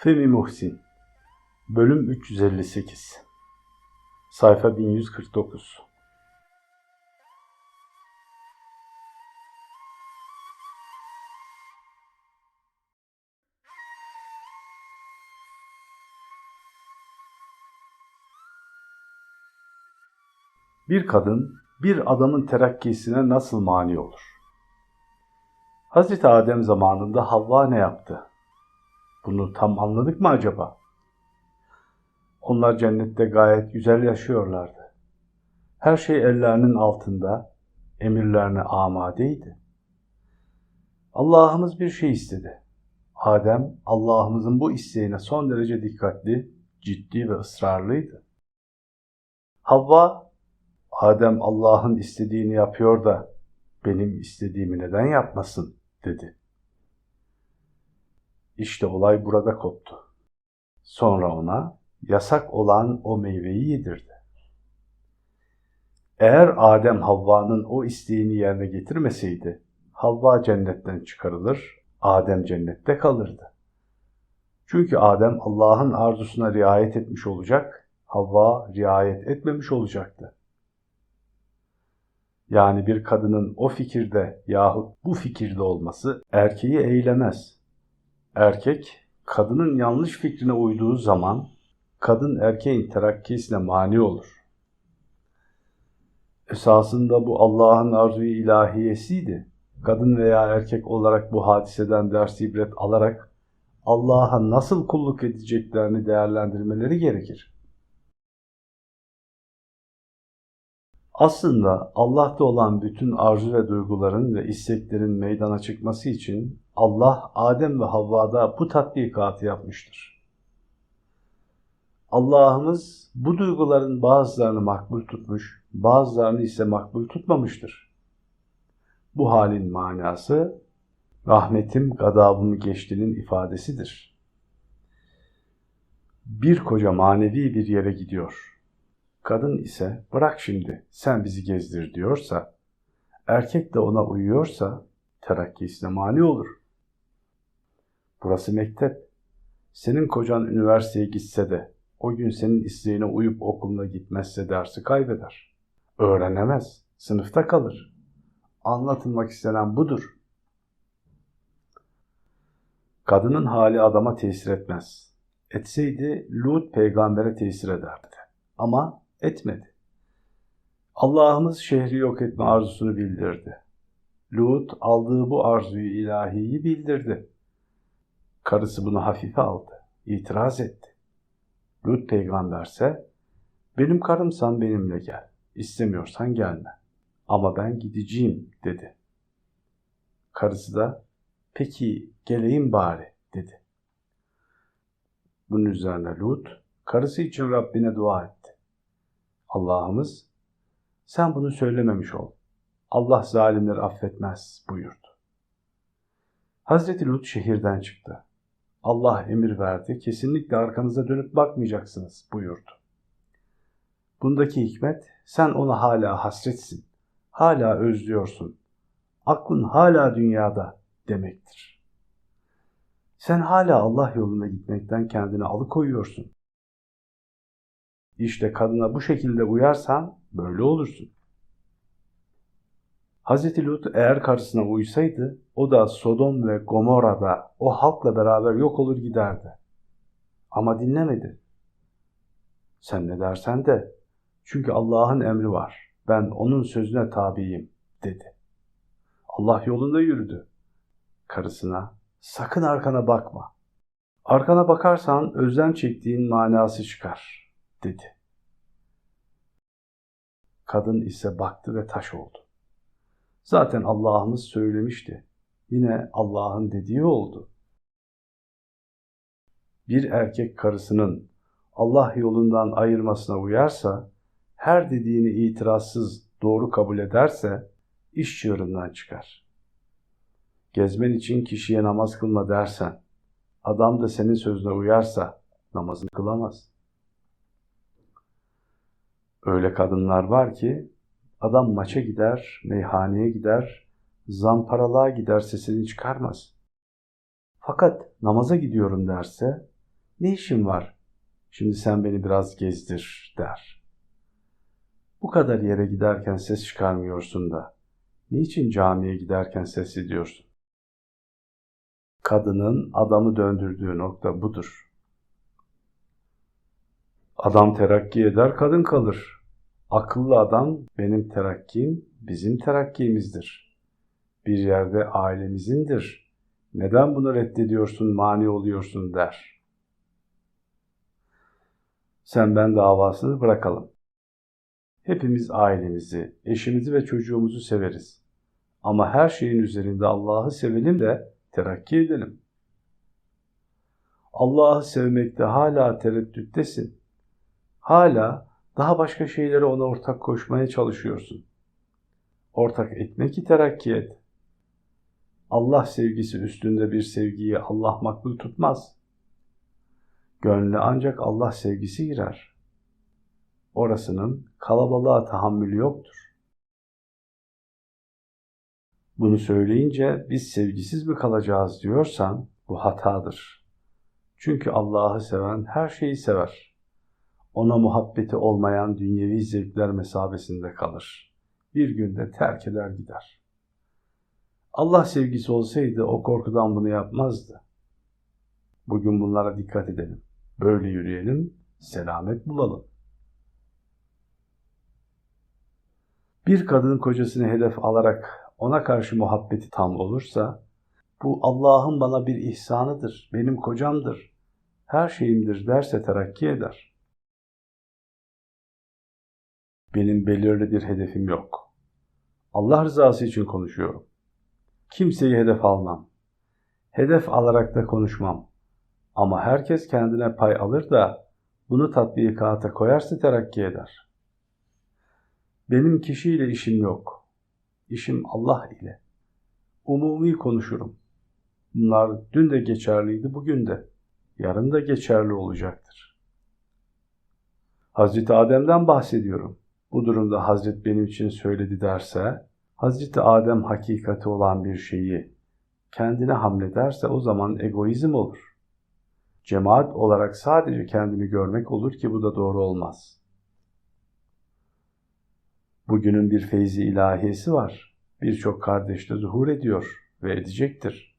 Femi Muhsin Bölüm 358 Sayfa 1149 Bir kadın bir adamın terakkisine nasıl mani olur? Hazreti Adem zamanında Havva ne yaptı? Bunu tam anladık mı acaba? Onlar cennette gayet güzel yaşıyorlardı. Her şey ellerinin altında, emirlerine amadeydi. Allah'ımız bir şey istedi. Adem, Allah'ımızın bu isteğine son derece dikkatli, ciddi ve ısrarlıydı. Havva, Adem Allah'ın istediğini yapıyor da benim istediğimi neden yapmasın dedi. İşte olay burada koptu. Sonra ona yasak olan o meyveyi yedirdi. Eğer Adem Havva'nın o isteğini yerine getirmeseydi, Havva cennetten çıkarılır, Adem cennette kalırdı. Çünkü Adem Allah'ın arzusuna riayet etmiş olacak, Havva riayet etmemiş olacaktı. Yani bir kadının o fikirde yahut bu fikirde olması erkeği eylemez. Erkek kadının yanlış fikrine uyduğu zaman kadın erkeğin terakkisine mani olur. Esasında bu Allah'ın arzuyu ilahiyesiydi. Kadın veya erkek olarak bu hadiseden ders ibret alarak Allah'a nasıl kulluk edeceklerini değerlendirmeleri gerekir. Aslında Allah'ta olan bütün arzu ve duyguların ve isteklerin meydana çıkması için Allah Adem ve Havva'da bu tatbikatı yapmıştır. Allah'ımız bu duyguların bazılarını makbul tutmuş, bazılarını ise makbul tutmamıştır. Bu halin manası rahmetim gadabımı geçtiğinin ifadesidir. Bir koca manevi bir yere gidiyor. Kadın ise bırak şimdi sen bizi gezdir diyorsa, erkek de ona uyuyorsa terakkisine mani olur. Burası mektep. Senin kocan üniversiteye gitse de o gün senin isteğine uyup okuluna gitmezse dersi kaybeder. Öğrenemez, sınıfta kalır. Anlatılmak istenen budur. Kadının hali adama tesir etmez. Etseydi Lut peygambere tesir ederdi. Ama etmedi. Allah'ımız şehri yok etme arzusunu bildirdi. Lut aldığı bu arzuyu ilahiyi bildirdi. Karısı bunu hafife aldı, itiraz etti. Lut peygamberse, benim karımsan benimle gel, istemiyorsan gelme. Ama ben gideceğim dedi. Karısı da, peki geleyim bari dedi. Bunun üzerine Lut, karısı için Rabbine dua etti. Allah'ımız sen bunu söylememiş ol. Allah zalimleri affetmez buyurdu. Hazreti Lut şehirden çıktı. Allah emir verdi, kesinlikle arkanıza dönüp bakmayacaksınız buyurdu. Bundaki hikmet, sen ona hala hasretsin, hala özlüyorsun, aklın hala dünyada demektir. Sen hala Allah yoluna gitmekten kendini alıkoyuyorsun. İşte kadına bu şekilde uyarsan böyle olursun. Hz. Lut eğer karısına uysaydı o da Sodom ve Gomorra'da o halkla beraber yok olur giderdi. Ama dinlemedi. Sen ne dersen de çünkü Allah'ın emri var. Ben onun sözüne tabiyim dedi. Allah yolunda yürüdü. Karısına sakın arkana bakma. Arkana bakarsan özlem çektiğin manası çıkar dedi. Kadın ise baktı ve taş oldu. Zaten Allah'ımız söylemişti. Yine Allah'ın dediği oldu. Bir erkek karısının Allah yolundan ayırmasına uyarsa, her dediğini itirazsız doğru kabul ederse iş çığırından çıkar. Gezmen için kişiye namaz kılma dersen, adam da senin sözüne uyarsa namazını kılamaz. Öyle kadınlar var ki adam maça gider, meyhaneye gider, zamparalığa gider sesini çıkarmaz. Fakat namaza gidiyorum derse Ne işin var? Şimdi sen beni biraz gezdir der. Bu kadar yere giderken ses çıkarmıyorsun da niçin camiye giderken ses ediyorsun? Kadının adamı döndürdüğü nokta budur. Adam terakki eder, kadın kalır. Akıllı adam benim terakkim, bizim terakkimizdir. Bir yerde ailemizindir. Neden bunu reddediyorsun, mani oluyorsun der. Sen ben davasını bırakalım. Hepimiz ailemizi, eşimizi ve çocuğumuzu severiz. Ama her şeyin üzerinde Allah'ı sevelim de terakki edelim. Allah'ı sevmekte hala tereddüttesin. Hala daha başka şeylere ona ortak koşmaya çalışıyorsun. Ortak etme ki terakki et. Allah sevgisi üstünde bir sevgiyi Allah makbul tutmaz. Gönle ancak Allah sevgisi girer. Orasının kalabalığa tahammülü yoktur. Bunu söyleyince biz sevgisiz mi kalacağız diyorsan bu hatadır. Çünkü Allah'ı seven her şeyi sever. Ona muhabbeti olmayan dünyevi zevkler mesabesinde kalır. Bir günde terk eder gider. Allah sevgisi olsaydı o korkudan bunu yapmazdı. Bugün bunlara dikkat edelim. Böyle yürüyelim, selamet bulalım. Bir kadın kocasını hedef alarak ona karşı muhabbeti tam olursa, bu Allah'ın bana bir ihsanıdır, benim kocamdır, her şeyimdir derse terakki eder. Benim belirli bir hedefim yok. Allah rızası için konuşuyorum. Kimseyi hedef almam. Hedef alarak da konuşmam. Ama herkes kendine pay alır da bunu tatbikata koyarsa terakki eder. Benim kişiyle işim yok. İşim Allah ile. Umumi konuşurum. Bunlar dün de geçerliydi, bugün de. Yarın da geçerli olacaktır. Hazreti Adem'den bahsediyorum. Bu durumda Hazret benim için söyledi derse, Hazreti Adem hakikati olan bir şeyi kendine hamlederse o zaman egoizm olur. Cemaat olarak sadece kendini görmek olur ki bu da doğru olmaz. Bugünün bir feyzi ilahiyesi var. Birçok kardeşte zuhur ediyor ve edecektir.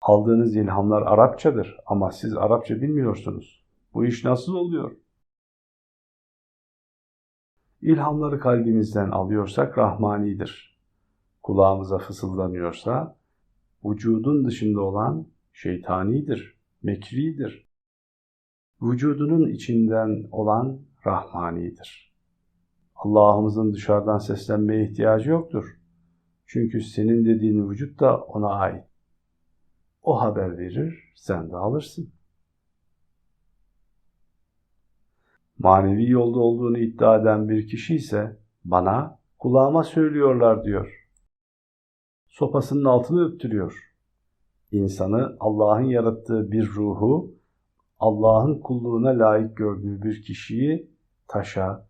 Aldığınız ilhamlar Arapçadır ama siz Arapça bilmiyorsunuz. Bu iş nasıl oluyor? İlhamları kalbimizden alıyorsak rahmanidir. Kulağımıza fısıldanıyorsa vücudun dışında olan şeytanidir, mekridir. Vücudunun içinden olan rahmanidir. Allah'ımızın dışarıdan seslenmeye ihtiyacı yoktur. Çünkü senin dediğin vücut da ona ait. O haber verir, sen de alırsın. Manevi yolda olduğunu iddia eden bir kişi ise bana kulağıma söylüyorlar diyor. Sopasının altını öptürüyor. İnsanı Allah'ın yarattığı bir ruhu, Allah'ın kulluğuna layık gördüğü bir kişiyi taşa,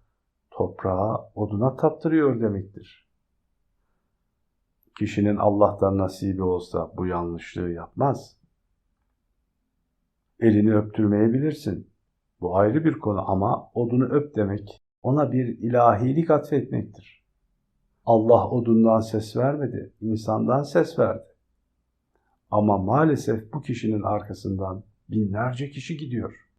toprağa, oduna taptırıyor demektir. Kişinin Allah'tan nasibi olsa bu yanlışlığı yapmaz. Elini öptürmeyebilirsin. Bu ayrı bir konu ama odunu öp demek ona bir ilahilik atfetmektir. Allah odundan ses vermedi, insandan ses verdi. Ama maalesef bu kişinin arkasından binlerce kişi gidiyor.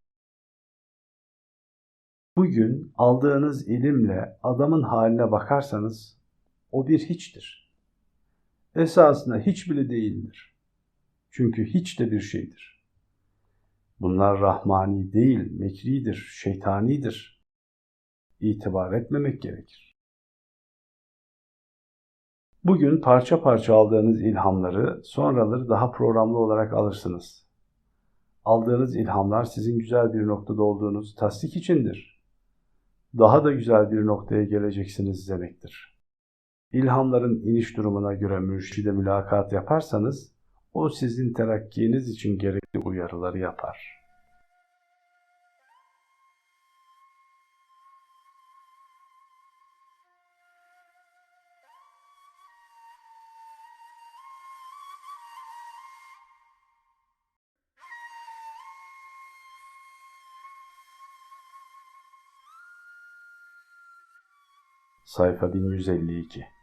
Bugün aldığınız ilimle adamın haline bakarsanız o bir hiçtir. Esasında hiç bile değildir. Çünkü hiç de bir şeydir. Bunlar rahmani değil, mekridir, şeytanidir. İtibar etmemek gerekir. Bugün parça parça aldığınız ilhamları sonraları daha programlı olarak alırsınız. Aldığınız ilhamlar sizin güzel bir noktada olduğunuz tasdik içindir. Daha da güzel bir noktaya geleceksiniz demektir. İlhamların iniş durumuna göre mürşide mülakat yaparsanız, o sizin terakkiniz için gerekli uyarıları yapar. Sayfa 1152